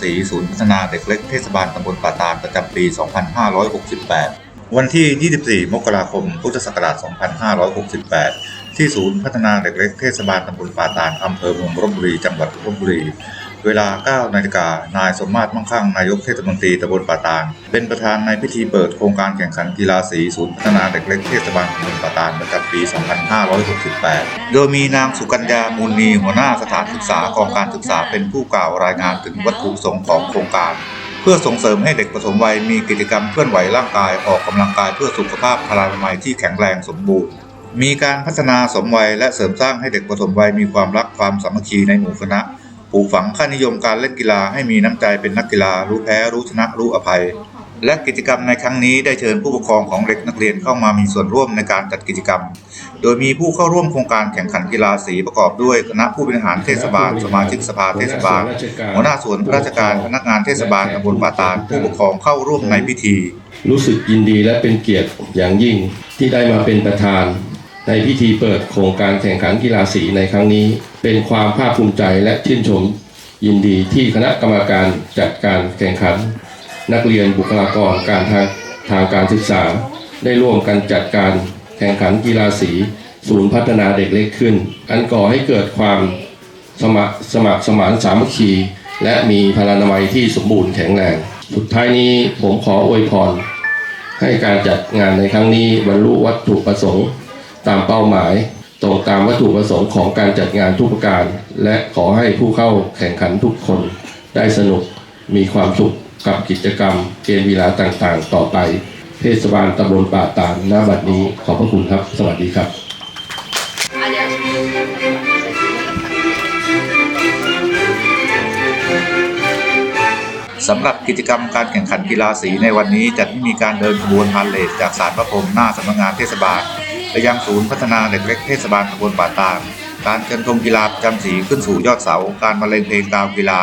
ศรีศูนย์พัฒนาเด็กเล็กเทศบาลตำบลป่าตาลประจำปี 2568 วันที่ 24 มกราคม พุทธศักราช 2568 ที่ศูนย์พัฒนาเด็กเล็กเทศบาลตำบลป่าตาลอำเภอเมืองลบบุรี จังหวัดลบบุรี เวลา 9 นาฬิกา นายสมมาตรมั่งคั่ง นายกเทศมนตรีตำบลป่าตาลเป็นประธานในพิธีเปิดโครงการแข่งขันกีฬาสีศูนย์พัฒนาเด็กเล็กเทศบาลตำบลป่าตาลประจำปี 2568 โดยมีนางสุกัญญามูลนีหัวหน้าสถานศึกษากองการศึกษาเป็นผู้กล่าวรายงานถึงวัตถุประสงค์ของโครงการ เพื่อส่งเสริมให้เด็กปฐมวัยมีกิจกรรมเคลื่อนไหวร่างกายออกกำลังกายเพื่อสุขภาพพลานามัยที่แข็งแรงสมบูรณ์มีการพัฒนาสมวัยและเสริมสร้างให้เด็กปฐมวัยมีความรักความสามัคคีในหมู่คณะ ปลูกฝังค่านิยมการเล่นกีฬาให้มีน้ำใจเป็นนักกีฬารู้แพ้รู้ชนะรู้อภัย และกิจกรรมในครั้งนี้ได้เชิญผู้ปกครองของเด็กนักเรียนเข้ามามีส่วนร่วมในการจัดกิจกรรม โดยมีผู้เข้าร่วมโครงการแข่งขันกีฬาสีประกอบด้วยคณะผู้บริหารเทศบาล สมาชิกสภาเทศบาล หัวหน้าส่วนราชการพนักงานเทศบาลตำบลป่าตาลผู้ปกครองเข้าร่วมในพิธี รู้สึกยินดีและเป็นเกียรติอย่างยิ่งที่ได้มาเป็นประธาน ในพิธีเปิดโครงการแข่งขันกีฬาสีในครั้งนี้ เป็นความภาคภูมิใจและชื่นชมยินดีที่คณะกรรมการจัดการแข่งขัน นักเรียนบุคลากรการทางทางการศึกษา ได้ร่วมกันจัดการแข่งขันกีฬาสีศูนย์พัฒนาเด็กเล็กขึ้น อันก่อให้เกิดความสมัครสมัครสมานสามัคคี และมีพลานามัยที่สมบูรณ์แข็งแรง สุดท้ายนี้ผมขออวยพร ให้การจัดงานในครั้งนี้บรรลุวัตถุประสงค์ ตามเป้าหมาย ตรงตามวัตถุประสงค์ของการจัดงานทุกประการ และขอให้ผู้เข้าแข่งขันทุกคนได้สนุกมีความสุขกับกิจกรรมเกมกีฬาต่างๆ ต่อไป เทศบาลตำบลป่าตาลณบัดนี้ขอบพระคุณครับ สวัสดีครับสำหรับกิจกรรมการแข่งขันกีฬาสีในวันนี้จัดให้มีการเดินขบวนพาเหรดจากศาลพระพรหมหน้าสำนักงานเทศบาล ไปยังศูนย์พัฒนาเด็กเล็กเทศบาลตำบลป่าตาลการเชิญธงกีฬาประจำสีขึ้นสู่ยอดเสา การบรรเลงเพลงดาวกีฬา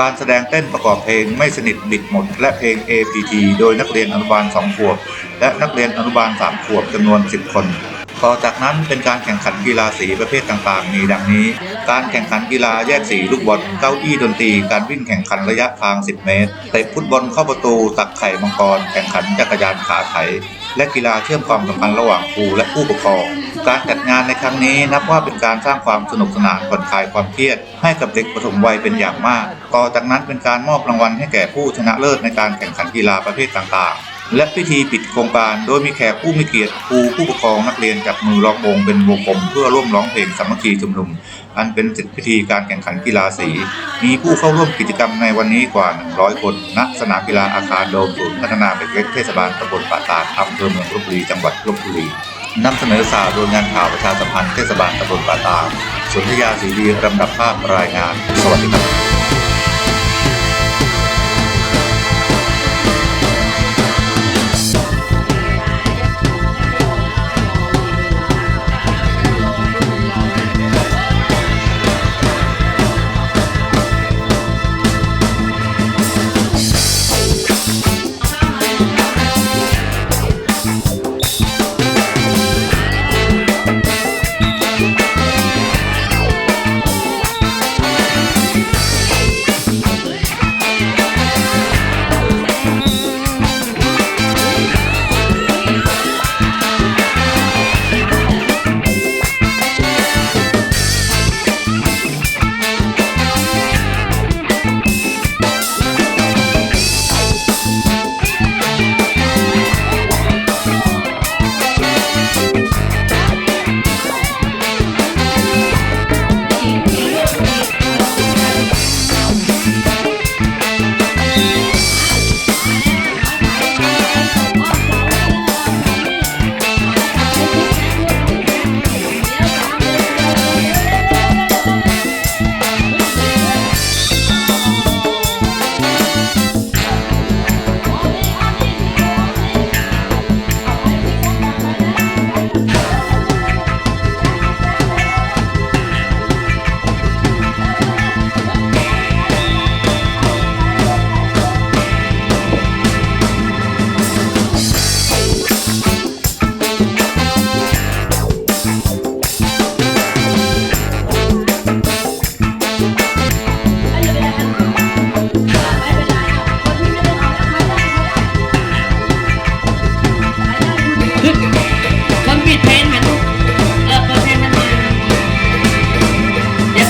การแสดงเต้นประกอบเพลงไม่สนิทบิดหมด และเพลง APT โดยนักเรียนอนุบาล 2 ขวบ และนักเรียนอนุบาล 3 ขวบจำนวน 10 คนต่อจากนั้นเป็นการแข่งขันกีฬาสีประเภทต่างๆ มีดังนี้ การแข่งขันกีฬาแยกสีลูกบอลเก้าอี้ดนตรี การวิ่งแข่งขันระยะทาง 10 เมตร เตะฟุตบอลเข้าประตู ตักไข่มังกร แข่งขันจักรยานขาไถ และกีฬาเชื่อมความสัมพันธ์ระหว่างครูและผู้ปกครอง การจัดงานในครั้งนี้นับว่าเป็นการสร้างความสนุกสนานผ่อนคลายความเครียด ให้กับเด็กปฐมวัยเป็นอย่างมากต่อจากนั้นเป็นการมอบรางวัลให้แก่ผู้ชนะเลิศในการแข่งขันกีฬาประเภทต่างๆ และพิธีปิดโครงการโดยมีแขกผู้มีเกียรติครูผู้ปกครองนักเรียนจับมือร้องวงเป็นวงกลมเพื่อร่วมร้องเพลงสามัคคีชุมนุม อันเป็นเสร็จพิธีการแข่งขันกีฬาสี มีผู้เข้าร่วมกิจกรรมในวันนี้กว่า 100 คนณสนามกีฬาอาคารโดมศูนย์พัฒนาเด็กเล็กเทศบาลตำบลป่าตาดอำเภอเมืองลบบุรีจังหวัดลบบุรีนำเสนอข่าวโดยงานข่าวประชาสัมพันธ์เทศบาลตำบลป่าตาดสุนทยาศรีดีลำดับภาพรายงาน สวัสดีครับ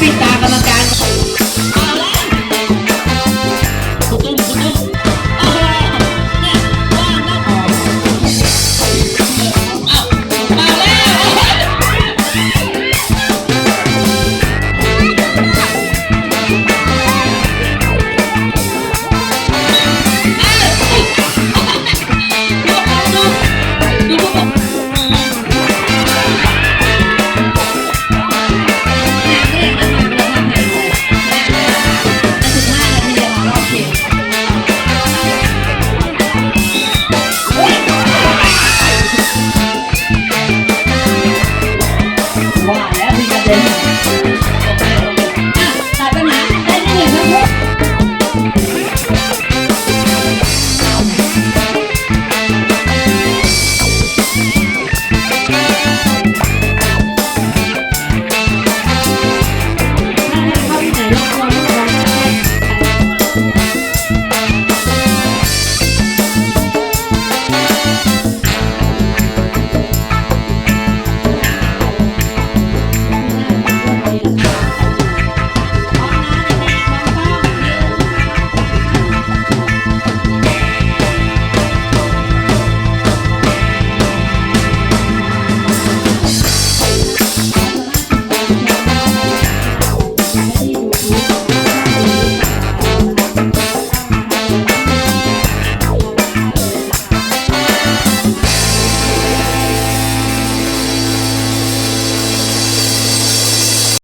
necesitas.